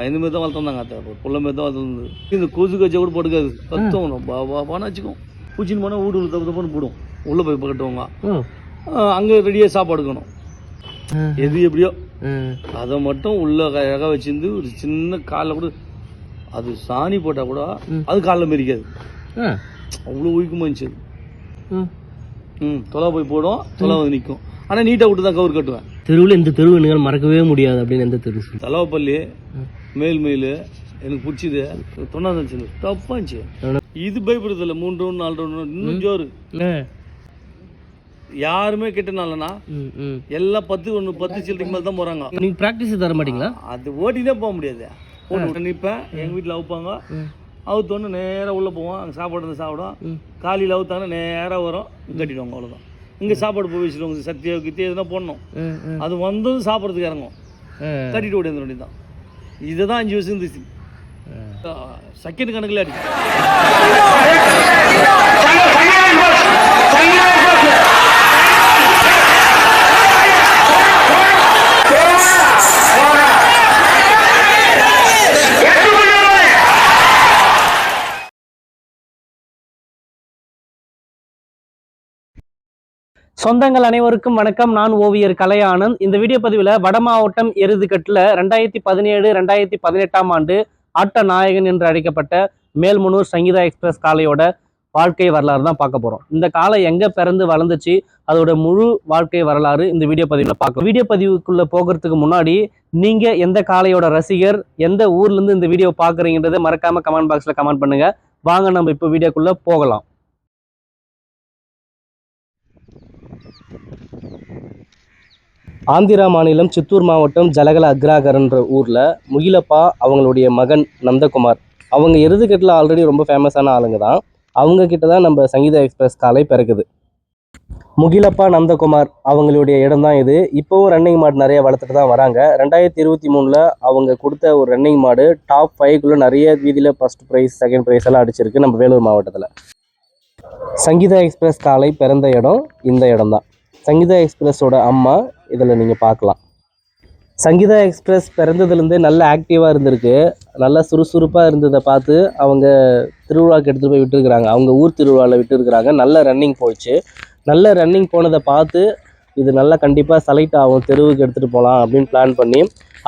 ஒரு புள்ள மாரி தான் வளர்த்துருந்தது இந்த கொசு கச்சை கூட படுக்காது கத்தும் பா பா பான்னு வச்சுக்கும். பூச்சின்னு போனால் வீடு தப்பு தப்புன்னு போடும். உள்ளே போய் கட்டுவாங்க அங்கே ரெடியாக சாப்பாடு இருக்கணும் ம். எது எப்படியோ. அதை மட்டும் உள்ள அழகாக வச்சிருந்து ஒரு சின்ன காலில் கூட அது சாணி போட்டால் கூட அது காலில் மெரிக்காது அவ்வளோ உயிக்கமாக இருந்துச்சு. ம். தொலை போய் போடும். தொலை வந்து நிற்கும். ஆனால் நீட்டாக விட்டு தான் கவர் கட்டுவேன். தெருவில் இந்த தெருவு என்னால் மறக்கவே முடியாது அப்படின்னு எந்த தெரு தலைவப்பள்ளி. மேல் மயில் எனக்கு பிடிச்சது. தொண்ணாந்து டப்பாக இருந்துச்சு. இது பயப்படுறது இல்லை மூணு ரவுண்ட் நாலு ரவுண்ட் இன்னும் ஜோரு. யாருமே ம் எல்லாம் பத்து ஒன்று பத்து சில்லறைக்கு மேலே தான் போகிறாங்க நீங்கள் ப்ராக்டிஸ் தர மாட்டீங்களா? அது ஓட்டினே போக முடியாது. ஓட்டு நிற்பேன் எங்கள் வீட்டில் அவுப்பாங்க. அவுத்தோன்னு நேராக உள்ளே போவோம். அங்கே சாப்பாடு வந்து சாப்பிடும். காலையில் அவுத்தாங்கன்னா நேராக வரும். கட்டிடுவாங்க அவ்வளோதான் இங்கே சாப்பாடு போய் வச்சுருவாங்க. சத்தியா கித்தி எதுனா போடணும். அது வந்ததும் சாப்பிட்றதுக்கு இறங்கும். கட்டிட்டு ஓடி வேண்டியது தான் இதை தான் அஞ்சு வருஷம் இருந்துச்சு செகண்ட் கணக்கில் அடிச்சு சொந்தங்கள் அனைவருக்கும் வணக்கம். நான் ஓவியர் கலையானந்த் இந்த வீடியோ பதிவில் வட மாவட்டம் எருதுகட்டில் ரெண்டாயிரத்தி பதினேழு ரெண்டாயிரத்தி பதினெட்டாம் ஆண்டு ஆட்ட நாயகன் என்று அழைக்கப்பட்ட மேல்முனூர் சங்கீதா எக்ஸ்பிரஸ் காளையோட வாழ்க்கை வரலாறு தான் பார்க்க போகிறோம் இந்த காளை எங்கே பிறந்து வளர்ந்துச்சு அதோட முழு வாழ்க்கை வரலாறு இந்த வீடியோ பதிவில் பார்க்கலாம் வீடியோ பதிவுக்குள்ளே போகிறதுக்கு முன்னாடி நீங்கள் எந்த காலையோட ரசிகர் எந்த ஊர்லேருந்து இந்த வீடியோ பார்க்குறீங்கன்றதை மறக்காமல் கமெண்ட் பாக்ஸில் கமெண்ட் பண்ணுங்கள் வாங்க நம்ம இப்போ வீடியோக்குள்ளே போகலாம். ஆந்திரா மாநிலம் சித்தூர் மாவட்டம் ஜலகல அக்ராகர்ன்ற ஊரில் முகிலப்பா அவங்களுடைய மகன் நந்தகுமார். அவங்க எருதுகட்டில் ஆல்ரெடி ரொம்ப ஃபேமஸான ஆளுங்க தான். அவங்க கிட்ட தான் நம்ம சங்கீதா எக்ஸ்பிரஸ் காலை பிறகுது முகிலப்பா நந்தகுமார் அவங்களுடைய இடம் தான் இது. இப்போவும் ரன்னிங் மாடு நிறைய வளர்த்துட்டு தான் வராங்க. ரெண்டாயிரத்தி இருபத்தி மூணில் அவங்க கொடுத்த ஒரு ரன்னிங் மாடு டாப் ஃபைவ்குள்ளே நிறைய வீதியில் ஃபர்ஸ்ட் ப்ரைஸ் செகண்ட் ப்ரைஸ் எல்லாம் அடிச்சிருக்கு நம்ம வேலூர் மாவட்டத்தில். சங்கீதா எக்ஸ்பிரஸ் காலை பிறந்த இடம் இந்த இடம் தான். சங்கீதா எக்ஸ்பிரஸோட அம்மா இதில் நீங்கள் பார்க்கலாம். சங்கீதா எக்ஸ்பிரஸ் பிறந்ததுலேருந்தே நல்ல ஆக்டிவாக இருந்திருக்கு. நல்லா சுறுசுறுப்பாக இருந்ததை பார்த்து அவங்க திருவிழாக்கு எடுத்துகிட்டு போய் விட்டுருக்குறாங்க. அவங்க ஊர் திருவிழாவில் விட்டுருக்குறாங்க. நல்ல ரன்னிங் போச்சு நல்ல ரன்னிங் போனதை பார்த்து இது நல்லா கண்டிப்பாக செலக்ட் ஆகும். தெருவுக்கு எடுத்துகிட்டு போகலாம் அப்படின்னு பிளான் பண்ணி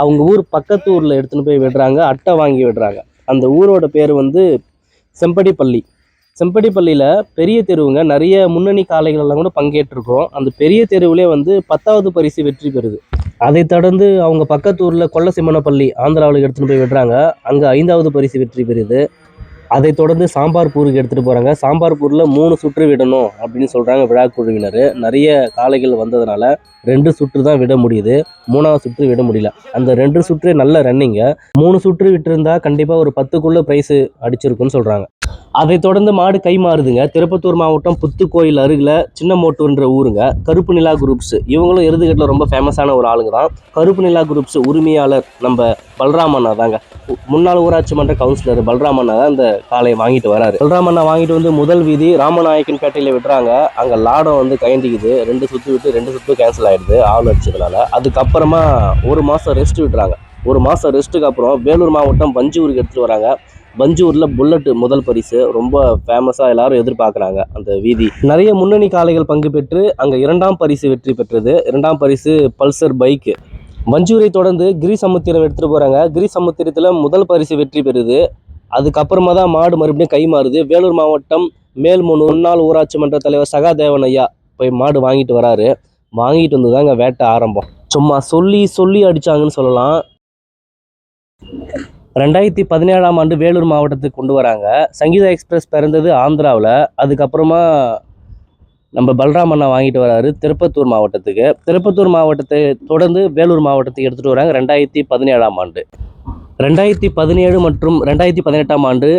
அவங்க ஊர் பக்கத்து ஊரில் எடுத்துகிட்டு போய் விடுறாங்க. அட்டை வாங்கி விடுறாங்க. அந்த ஊரோட பேர் வந்து செம்படிப்பள்ளி. செம்படிப்பள்ளியில் பெரிய தெருவுங்க. நிறைய முன்னணி காளைகள் எல்லாம் கூட பங்கேற்றிருக்கோம் அந்த பெரிய தெருவுலே வந்து பத்தாவது பரிசு வெற்றி பெறுது. அதை தொடர்ந்து அவங்க பக்கத்து ஊரில் கொல்லசிம்மனப்பள்ளி ஆந்திராவில் எடுத்துகிட்டு போய் விடுறாங்க. அங்கே ஐந்தாவது பரிசு வெற்றி பெறுது. அதை தொடர்ந்து சாம்பார் பூருக்கு எடுத்துகிட்டு போகிறாங்க சாம்பார் பூரில் மூணு சுற்று விடணும் அப்படின்னு சொல்கிறாங்க விழா குழுவினர். நிறைய காளைகள் வந்ததுனால ரெண்டு சுற்று தான் விட முடியுது. மூணாவது சுற்று விட முடியல. அந்த ரெண்டு சுற்று நல்ல ரன்னிங்கு மூணு சுற்று விட்டுருந்தா கண்டிப்பாக ஒரு பத்துக்குள்ளே ப்ரைஸு அடிச்சிருக்குன்னு சொல்கிறாங்க அதை தொடர்ந்து மாடு கை மாறுதுங்க. திருப்பத்தூர் மாவட்டம் புத்துக்கோயில் அருகில் சின்னமோட்டூர்ன்ற ஊருங்க. கருப்பு நிலா குரூப்ஸ் இவங்களும் எருதுகட்டில் ரொம்ப ஃபேமஸான ஒரு ஆளுங்க தான். கருப்பு நிலா குரூப்ஸ் உரிமையாளர் நம்ம பல்ராமண்ணா தாங்க. முன்னாள் ஊராட்சி மன்ற கவுன்சிலர் பல்ராமண்ணா தான் இந்த காலையை வாங்கிட்டு வராரு. பல்ராமண்ணா வாங்கிட்டு வந்து முதல் வீதி ராமநாயக்கன் பேட்டையில் விடுறாங்க அங்கே லாடம் வந்து கைண்டிக்குது ரெண்டு சுற்று விட்டு ரெண்டு சுற்று கேன்சல் ஆகிடுது ஆள் அடிச்சதுனால. அதுக்கப்புறமா ஒரு மாதம் ரெஸ்ட் விடுறாங்க ஒரு மாதம் ரெஸ்ட்டுக்கு அப்புறம் வேலூர் மாவட்டம் பஞ்சூருக்கு எடுத்துகிட்டு வராங்க. பஞ்சூரில் புல்லட்டு முதல் பரிசு. ரொம்ப ஃபேமஸாக எல்லாரும் எதிர்பார்க்குறாங்க அந்த வீதி. நிறைய முன்னணி காளைகள் பங்கு பெற்று அங்கே இரண்டாம் பரிசு வெற்றி பெற்றது. இரண்டாம் பரிசு பல்சர் பைக்கு மஞ்சூரை தொடர்ந்து கிரி சமுத்திரம் எடுத்துகிட்டு போகிறாங்க கிரி சமுத்திரத்தில் முதல் பரிசு வெற்றி பெறுது. அதுக்கப்புறமா தான் மாடு மறுபடியும் கை மாறுது. வேலூர் மாவட்டம் மேல்மூணு முன்னாள் ஊராட்சி மன்ற தலைவர் சகாதேவன் ஐயா போய் மாடு வாங்கிட்டு வராரு. வாங்கிட்டு வந்து தாங்க வேட்டை ஆரம்பம். சும்மா சொல்லி சொல்லி அடித்தாங்கன்னு சொல்லலாம். ரெண்டாயிரத்தி பதினேழாம் ஆண்டு வேலூர் மாவட்டத்துக்கு கொண்டு வராங்க. சங்கீதா எக்ஸ்பிரஸ் பிறந்தது ஆந்திராவில். அதுக்கப்புறமா நம்ம பல்ராம் அண்ணா வாங்கிட்டு வராரு திருப்பத்தூர் மாவட்டத்துக்கு. திருப்பத்தூர் மாவட்டத்தை தொடர்ந்து வேலூர் மாவட்டத்துக்கு எடுத்துகிட்டு வராங்க ரெண்டாயிரத்தி பதினேழாம் ஆண்டு. ரெண்டாயிரத்தி பதினேழு மற்றும் ரெண்டாயிரத்தி பதினெட்டாம் ஆண்டு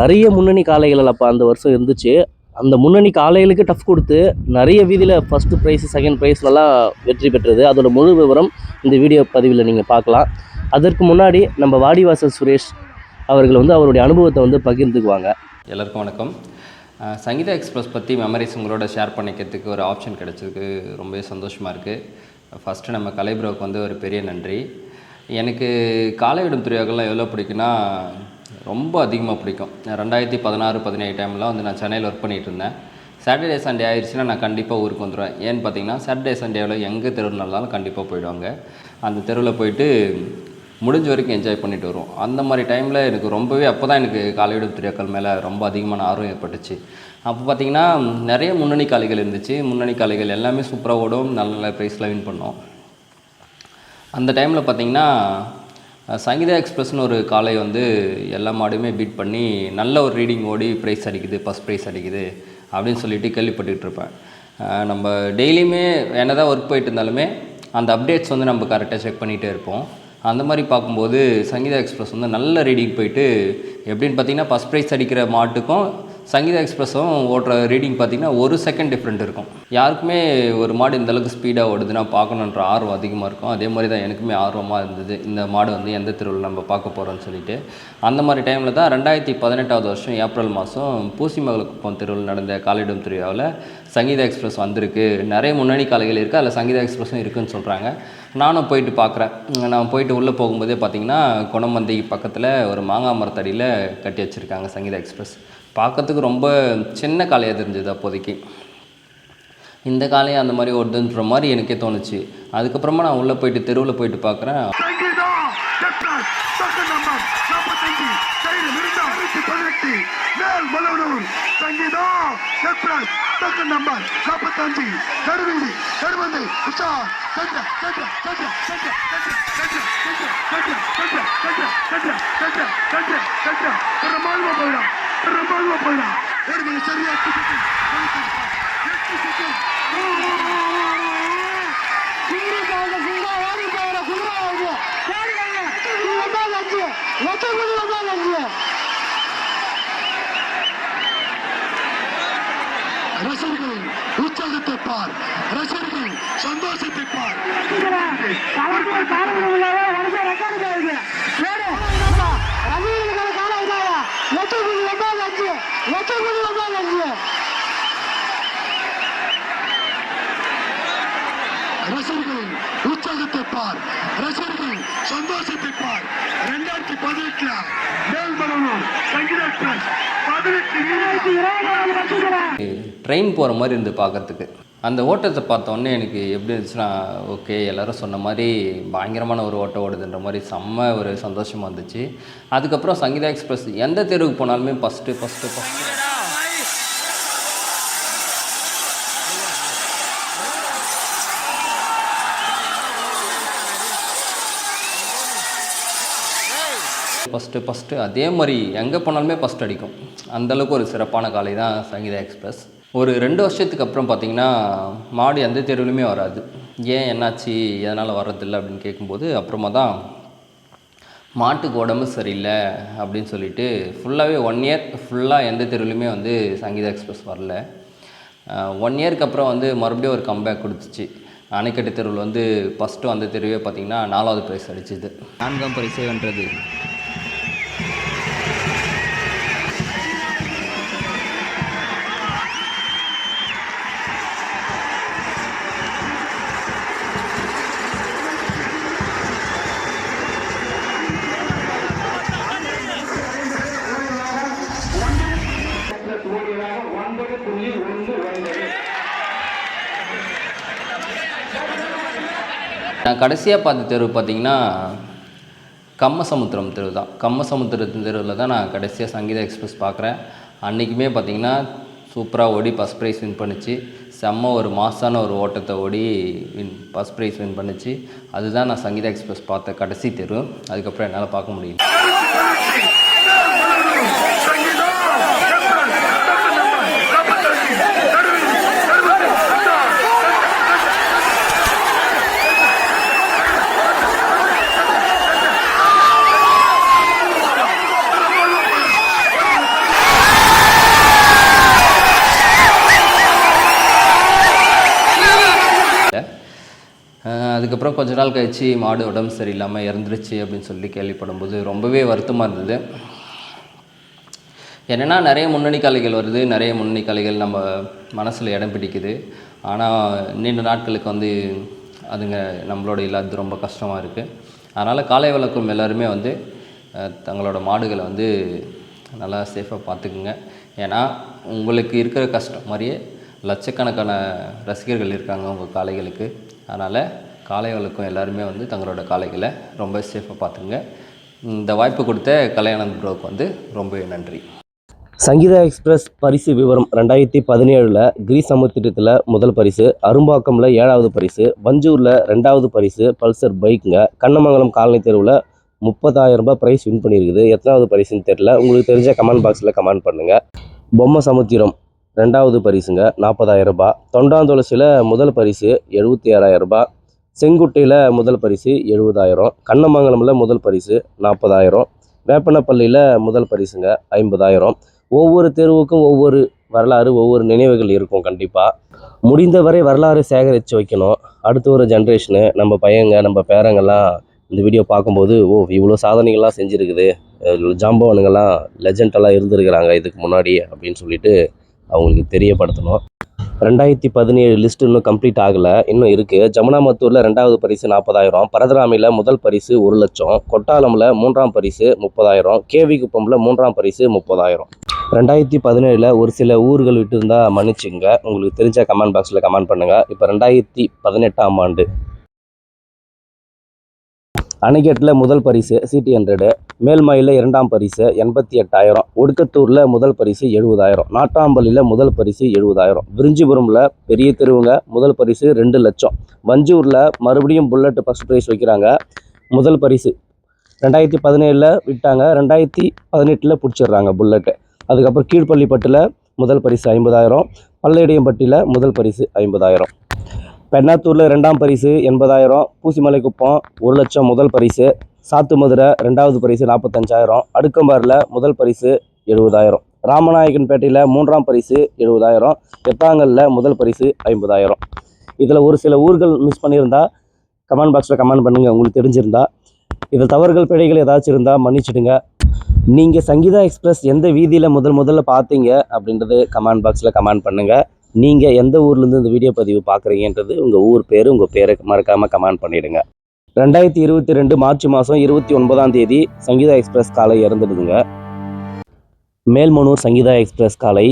நிறைய முன்னணி காளைகள் அப்போ அந்த வருஷம் இருந்துச்சு. அந்த முன்னணி காளைகளுக்கு டஃப் கொடுத்து நிறைய வீதியில் ஃபஸ்ட்டு ப்ரைஸ் செகண்ட் ப்ரைஸ் நல்லா வெற்றி பெற்றது. அதோட முழு விவரம் இந்த வீடியோ பதிவில் நீங்கள் பார்க்கலாம். அதற்கு முன்னாடி நம்ம வாடிவாசல் சுரேஷ் அவர்கள் வந்து அவருடைய அனுபவத்தை வந்து பகிர்ந்துக்குவாங்க. எல்லாருக்கும் வணக்கம். சங்கீதா எக்ஸ்பிரஸ் பற்றி மெமரிஸ் உங்களோட ஷேர் பண்ணிக்கிறதுக்கு ஒரு ஆப்ஷன் கிடைச்சதுக்கு ரொம்பவே சந்தோஷமாக இருக்குது ஃபஸ்ட்டு நம்ம கலைப்ரோவுக்கு வந்து ஒரு பெரிய நன்றி. எனக்கு காலை விடும் திருவிழாக்கள்லாம் எவ்வளோ பிடிக்குன்னா ரொம்ப அதிகமாக பிடிக்கும். ரெண்டாயிரத்தி பதினாறு பதினேழு டைம்லாம் வந்து நான் சென்னையில் ஒர்க் பண்ணிகிட்டு இருந்தேன். சாட்டர்டே சண்டே ஆயிடுச்சுன்னா நான் கண்டிப்பாக ஊருக்கு வந்துடுவேன் ஏன்னு பார்த்தீங்கன்னா சாட்டர்டே சண்டேவில் எங்கே தெருவில் நடந்தாலும் கண்டிப்பாக போயிடுவாங்க. அந்த தெருவில் போயிட்டு முடிஞ்ச வரைக்கும் என்ஜாய் பண்ணிட்டு வருவோம். அந்த மாதிரி டைமில் எனக்கு ரொம்பவே அப்போ தான் எனக்கு காலைவிடும் திருவிழாக்கள் மேலே ரொம்ப அதிகமான ஆர்வம் ஏற்பட்டுச்சு. அப்போ பார்த்தீங்கன்னா நிறைய முன்னணி காளைகள் இருந்துச்சு. முன்னணி காளைகள் எல்லாமே சூப்பராக ஓடும். நல்ல நல்ல ப்ரைஸில் வின் பண்ணோம். அந்த டைமில் பார்த்தீங்கன்னா சங்கீதா எக்ஸ்பிரஸ்னு ஒரு காலை வந்து எல்லா மாடுமே பீட் பண்ணி நல்ல ஒரு ரீடிங் ஓடி ப்ரைஸ் அடிக்குது ஃபஸ்ட் ப்ரைஸ் அடிக்குது அப்படின்னு சொல்லிட்டு கேள்விப்பட்டுக்கிட்டு இருப்பேன். நம்ம டெய்லியுமே என்னதான் ஒர்க் போயிட்டு இருந்தாலுமே அந்த அப்டேட்ஸ் வந்து நம்ம கரெக்டாக செக் பண்ணிகிட்டே இருப்போம். அந்த மாதிரி பார்க்கும்போது சங்கீதா எக்ஸ்பிரஸ் வந்து நல்ல ரீடிங் போயிட்டு எப்படின்னு பார்த்தீங்கன்னா ஃபஸ்ட் ப்ரைஸ் அடிக்கிற மாட்டுக்கும் சங்கீதா எக்ஸ்பிரஸும் ஓட்டுற ரீடிங் பார்த்தீங்கன்னா ஒரு செகண்ட் டிஃப்ரெண்ட் இருக்கும். யாருக்குமே ஒரு மாடு இந்தளவுக்கு ஸ்பீடாக ஓடுதுன்னா பார்க்கணுன்ற ஆர்வம் அதிகமாக இருக்கும். அதே மாதிரி தான் எனக்குமே ஆர்வமாக இருந்தது. இந்த மாடு வந்து எந்த திருவிழா நம்ம பார்க்க போகிறோம்னு சொல்லிட்டு. அந்த மாதிரி டைமில் தான் ரெண்டாயிரத்தி பதினெட்டாவது வருஷம் ஏப்ரல் மாதம் பூசிமங்கலக்குப்பம் திருவிழா நடந்த காலிடம் திருவிழாவில் சங்கீதா எக்ஸ்பிரஸ் வந்திருக்கு. நிறைய முன்னணி காலைகள் இருக்குது அதில் சங்கீதா எக்ஸ்பிரஸும் இருக்குன்னு சொல்கிறாங்க நானும் போயிட்டு பார்க்குறேன். நான் போயிட்டு உள்ளே போகும்போதே பார்த்தீங்கன்னா குணமந்தி பக்கத்தில் ஒரு மாங்காய் மரத்தடியில் கட்டி வச்சுருக்காங்க சங்கீதா எக்ஸ்பிரஸ். பார்க்கறதுக்கு ரொம்ப சின்ன காளையாக தெரிஞ்சது அப்போதைக்கு. இந்த காளையை அந்த மாதிரி ஓடுதுன்ற மாதிரி எனக்கே தோணுச்சு. அதுக்கப்புறமா நான் உள்ளே போயிட்டு தெருவில் போயிட்டு பார்க்குறேன். போயிடும் ரொம்ப போயிடா ஓடுங்க சரியா எட்டு செகண்ட் குதிரைக்காக குதிரா வாடிக்காக குதிரா வாங்க ஒன்றாவது அஞ்சு ஒத்த குதிரை ஒன்றாவது அஞ்சு பார் ரசிகர்கள் சந்தோஷத்தை பார் தலைவர் ரெக்கார்டு பாருங்க சந்தோஷிப்பார் ரெண்டாயிரத்தி பதினெட்டுல மேல்மலனூர் சங்கீத எக்ஸ்பிரஸ் ட்ரெயின் போகிற மாதிரி இருந்து பார்க்கறதுக்கு. அந்த ஓட்டத்தை பார்த்தோன்னே எனக்கு எப்படி இருந்துச்சுன்னா ஓகே எல்லோரும் சொன்ன மாதிரி பயங்கரமான ஒரு ஓட்டம் ஓடுதுன்ற மாதிரி செம்ம ஒரு சந்தோஷமாக இருந்துச்சு. அதுக்கப்புறம் சங்கீதா எக்ஸ்பிரஸ் எந்த தெருவுக்கு போனாலுமே first first first first first அதே மாதிரி எங்கே போனாலுமே ஃபஸ்ட் அடிக்கும். அந்தளவுக்கு ஒரு சிறப்பான காலை தான் சங்கீதா எக்ஸ்பிரஸ். ஒரு ரெண்டு வருஷத்துக்கு அப்புறம் பார்த்தீங்கன்னா மாடு எந்த தெருவிலுமே வராது. ஏன் என்னாச்சு எதனால் வர்றதில்லை அப்படின்னு கேட்கும்போது அப்புறமா தான் மாட்டுக்கு உடம்பு சரியில்லை அப்படின்னு சொல்லிட்டு ஃபுல்லாகவே ஒன் இயர் ஃபுல்லாக எந்த தெருவிலுமே வந்து சங்கீதா எக்ஸ்பிரஸ் வரல. ஒன் இயருக்கு அப்புறம் வந்து மறுபடியும் ஒரு கம்பேக் கொடுத்துச்சு. அணைக்கட்டு தெருவில் வந்து ஃபஸ்ட்டு அந்த தெருவே பார்த்திங்கன்னா நாலாவது ப்ரைஸ் அடிச்சுது. நான்காம் பரிசை வென்றது. நான் கடைசியாக பார்த்த தெரு பார்த்தீங்கன்னா கம்மசமுத்திரம் தெரு தான். கம்மசமுத்திரத்தின் தெருவில் தான் நான் கடைசியாக சங்கீதா எக்ஸ்பிரஸ் பார்க்குறேன். அன்றைக்குமே பார்த்தீங்கன்னா சூப்பராக ஓடி ஃபஸ்ட் ப்ரைஸ் வின் பண்ணுச்சு. செம்ம ஒரு மாசான ஒரு ஓட்டத்தை ஓடி வின் ஃபஸ்ட் ப்ரைஸ் வின் பண்ணுச்சு. அதுதான் நான் சங்கீதா எக்ஸ்பிரஸ் பார்த்த கடைசி தெரு. அதுக்கப்புறம் என்னால் பார்க்க முடியும் அதுக்கப்புறம் கொஞ்ச நாள் கழிச்சு மாடு உடம்பு சரியில்லாமல் இறந்துருச்சு அப்படின்னு சொல்லி கேள்விப்படும்போது ரொம்பவே வருத்தமாக இருந்தது. என்னென்னா நிறைய முன்னணி கலைகள் வருது நிறைய முன்னணி கலைகள் நம்ம மனசில் இடம் பிடிக்குது. ஆனால் நீண்ட நாட்களுக்கு வந்து அதுங்க நம்மளோட இல்லாதது ரொம்ப கஷ்டமாக இருக்குது அதனால் காலை வளர்க்கும் எல்லாருமே வந்து தங்களோட மாடுகளை வந்து நல்லா சேஃபாக பார்த்துக்குங்க ஏன்னா உங்களுக்கு இருக்கிற கஷ்டம் மாதிரியே லட்சக்கணக்கான ரசிகர்கள் இருக்காங்க உங்கள் காளைகளுக்கு. அதனால் காளை வளர்க்கும் எல்லாருமே வந்து தங்களோட காளைகளை ரொம்ப சேஃபாக பார்த்துங்க இந்த வாய்ப்பு கொடுத்த கல்யாணந்த் ப்ரோக்கு வந்து ரொம்ப நன்றி. சங்கீதா எக்ஸ்பிரஸ் பரிசு விவரம் ரெண்டாயிரத்தி பதினேழில் கிரிசமுத்திரத்தில் முதல் பரிசு அரும்பாக்கமில் ஏழாவது பரிசு பஞ்சூரில் ரெண்டாவது பரிசு பல்சர் பைக்குங்க கண்ணமங்கலம் காலனி தெருவில் முப்பதாயிரம் ரூபாய் ப்ரைஸ் வின் பண்ணியிருக்குது எத்தனாவது பரிசுன்னு தெரில உங்களுக்கு தெரிஞ்ச கமெண்ட் பாக்ஸில் கமெண்ட் பண்ணுங்கள் பொம்மை சமுத்திரம் ரெண்டாவது பரிசுங்க நாற்பதாயிரம் ரூபாய். தொண்டாந்துளசியில் முதல் பரிசு எழுபத்தி ஆறாயிரம் ரூபாய். செங்குட்டையில் முதல் பரிசு எழுபதாயிரம் கண்ணமங்கலமில் முதல் பரிசு நாற்பதாயிரம் வேப்பனப்பள்ளியில் முதல் பரிசுங்க ஐம்பதாயிரம். ஒவ்வொரு தெருவுக்கும் ஒவ்வொரு வரலாறு ஒவ்வொரு நினைவுகள் இருக்கும் கண்டிப்பாக முடிந்தவரை வரலாறு சேகரித்து வைக்கணும். அடுத்த ஒரு ஜென்ரேஷனு நம்ம பையங்க நம்ம பேரங்கெல்லாம் இந்த வீடியோ பார்க்கும்போது ஓ இவ்வளோ சாதனைகள்லாம் செஞ்சுருக்குது. இவ்வளோ லெஜெண்டெல்லாம் இருந்திருக்கிறாங்க இதுக்கு முன்னாடி அப்படின்னு சொல்லிட்டு அவங்களுக்கு தெரியப்படுத்தணும். ரெண்டாயிரத்தி பதினேழு லிஸ்ட் இன்னும் கம்ப்ளீட் ஆகலை. இன்னும் இருக்குது ஜமுனாமத்தூரில் ரெண்டாவது பரிசு நாற்பதாயிரம் பரதராமியில் முதல் பரிசு ஒரு லட்சம். கொட்டாலமில் மூன்றாம் பரிசு முப்பதாயிரம். கேவி மூன்றாம் பரிசு முப்பதாயிரம். ரெண்டாயிரத்தி பதினேழில் ஒரு சில ஊர்கள் விட்டு இருந்தால் மன்னிச்சுங்க. உங்களுக்கு தெரிஞ்ச கமெண்ட் பாக்ஸில் கமெண்ட் பண்ணுங்கள் இப்போ ரெண்டாயிரத்தி பதினெட்டாம் ஆண்டு. அணைக்கட்டில் முதல் பரிசு சிடி ஹண்ட்ரடு மேல்மலையில் இரண்டாம் பரிசு எண்பத்தி எட்டாயிரம் ஒடுக்கத்தூரில் முதல் பரிசு எழுபதாயிரம் நாட்டாம்பள்ளியில் முதல் பரிசு எழுபதாயிரம் விரிஞ்சிபுரமில் பெரிய தெருவுங்க முதல் பரிசு ரெண்டு லட்சம் வஞ்சூரில் மறுபடியும் புல்லட் ஃபஸ்ட் ப்ரைஸ் வைக்கிறாங்க முதல் பரிசு. ரெண்டாயிரத்தி பதினேழில் விட்டாங்க ரெண்டாயிரத்தி பதினெட்டில் பிடிச்சிடுறாங்க புல்லட்டு. அதுக்கப்புறம் கீழ்ப்பள்ளிப்பட்டில் முதல் பரிசு ஐம்பதாயிரம் பல்லேடியம்பட்டியில் முதல் பரிசு ஐம்பதாயிரம். பெண்ணாத்தூரில் ரெண்டாம் பரிசு எண்பதாயிரம் பூசிமலை குப்பம் ஒரு லட்சம் முதல் பரிசு சாத்து மதுரை ரெண்டாவது பரிசு நாற்பத்தஞ்சாயிரம் அடுக்கம்பாரில் முதல் பரிசு எழுபதாயிரம் ராமநாயகன்பேட்டையில் மூன்றாம் பரிசு எழுபதாயிரம் எத்தாங்கல்ல முதல் பரிசு ஐம்பதாயிரம். இதில் ஒரு சில ஊர்கள் மிஸ் பண்ணியிருந்தா கமெண்ட் பாக்ஸில் கமெண்ட் பண்ணுங்கள் உங்களுக்கு தெரிஞ்சிருந்தா. இதில் தவறுகள் பிழைகள் ஏதாச்சும் இருந்தால் மன்னிச்சிடுங்க. நீங்கள் சங்கீதா எக்ஸ்பிரஸ் எந்த வீதியில் முதல் முதல்ல பார்த்தீங்க அப்படின்றது கமெண்ட் பாக்ஸில் கமெண்ட் பண்ணுங்கள் நீங்கள் எந்த ஊர்லேருந்து இந்த வீடியோ பதிவு பார்க்குறீங்கன்றது உங்கள் ஊர் பேர் உங்கள் பேரை மறக்காமல் கமெண்ட் பண்ணிவிடுங்க ரெண்டாயிரத்தி இருபத்தி ரெண்டு மார்ச் மாதம் இருபத்தி ஒன்பதாம் தேதி சங்கீதா எக்ஸ்பிரஸ் காலை இறந்துடுதுங்க. மேல்மனூர் சங்கீதா எக்ஸ்பிரஸ் காலை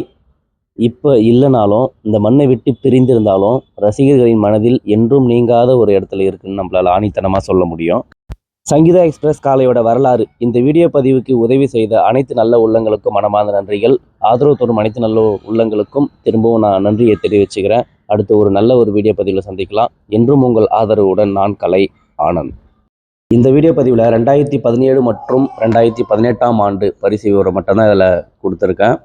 இப்போ இல்லைனாலும் இந்த மண்ணை விட்டு பிரிந்திருந்தாலும் ரசிகர்களின் மனதில் என்றும் நீங்காத ஒரு இடத்துல இருக்குன்னு நம்மளால் ஆணித்தனமாக சொல்ல முடியும். சங்கீதா எக்ஸ்பிரஸ் காலையோட வரலாறு. இந்த வீடியோ பதிவுக்கு உதவி செய்த அனைத்து நல்ல உள்ளங்களுக்கும் மனமார்ந்த நன்றிகள். ஆதரவு தரும் அனைத்து நல்ல உள்ளங்களுக்கும் திரும்பவும் நான் நன்றியை தெரிவிச்சுக்கிறேன். அடுத்து ஒரு நல்ல ஒரு வீடியோ பதிவில் சந்திக்கலாம். என்றும் உங்கள் ஆதரவுடன் நான் கலை ஆனந்த். இந்த வீடியோ பதிவில் ரெண்டாயிரத்தி பதினேழு மற்றும் ரெண்டாயிரத்தி பதினெட்டாம் ஆண்டு பரிசு விவரம் மட்டும்தான் இதில் கொடுத்துருக்கேன்.